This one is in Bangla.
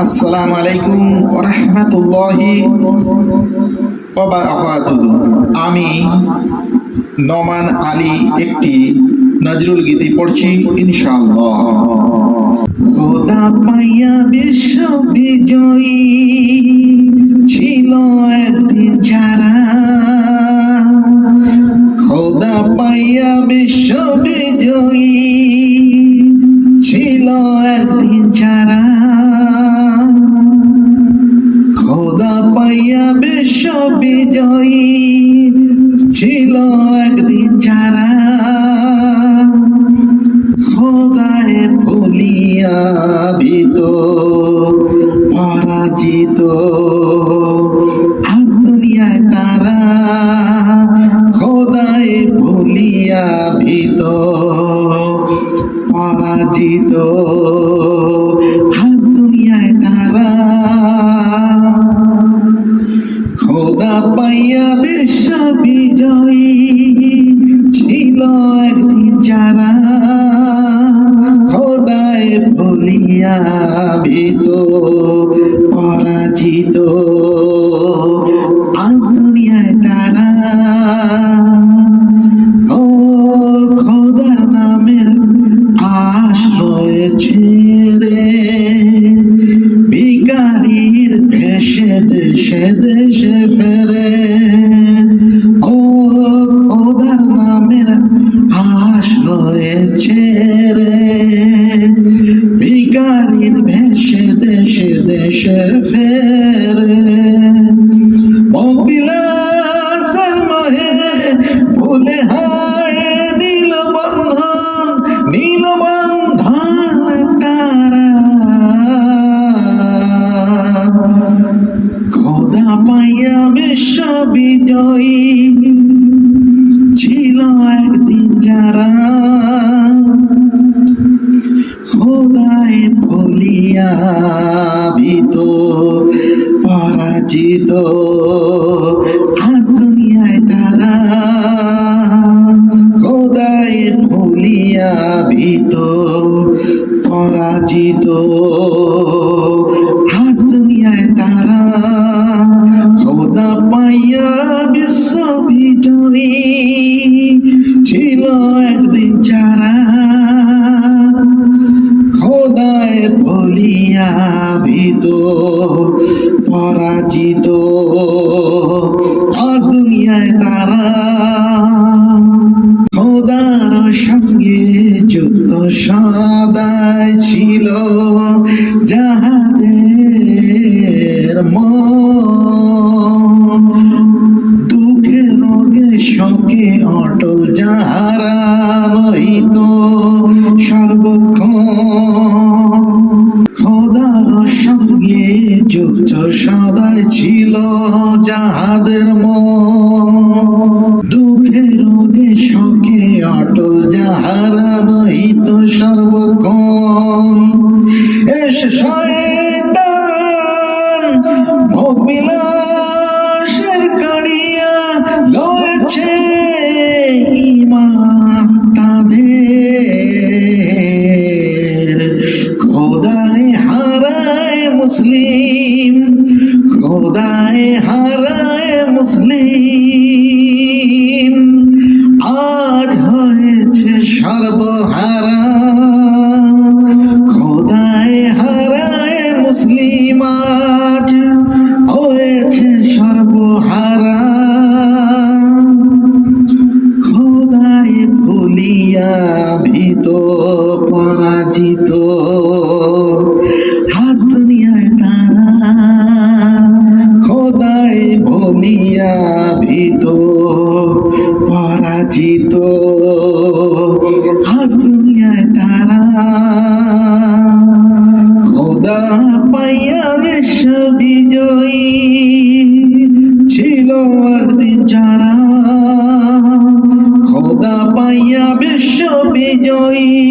আসসালামু আলাইকুম রহমতুল্লাহি আমি নমান আলী একটি নজরুল গীতি পড়ছি, ইনশাআল্লাহ। খোদা পাইয়া বিশ্ব বিজয়ী ছিল একদিন যারা। খোদা পাইয়া বিশ্ব বিজয়ী ছিল একদিন যারা। বিজয়ী ছিল একদিন যারা খোদায় ভুলিয়া বিত পরাজিত। আজ দুনিয়ায় তারা খোদায় ভুলিয়া ভীত পরাজিত। ছিল একদিন যারা খোদায় বলিয়া ভীত পরাজিত। বিশ্ব বিজয়ী ছিল একদিন যারা খোদায় বলিয়া ভীত, পরাজিত। আজ তারা খোদায় ভুলিয়া ভীত, পরাজিত। পরাজিত আজ দুনিয়ায় তারা খোদার সঙ্গে যুক্ত সদায় ছিল। যাহাদের দুঃখে অটল যাহারা রহিত, সর্বক্ষণ সঙ্গে সাদায় ছিল যাহাদের মন। দুঃখে রোগে শোকে অটল যাহারা রহিত সর্বক্ষণ। এস শয়তান হারায় মুসলিম। আজ হয়েছে সর্বহারা। খোদায় হারায় মুসলিম আজ হয়েছে সর্বহারা। খোদায় ভুলিয়া ভীত, পরাজিত। বিশ্ব বিজয়ী ছিল যারা খোদা পাইয়া বিশ্ব বিজয়ী।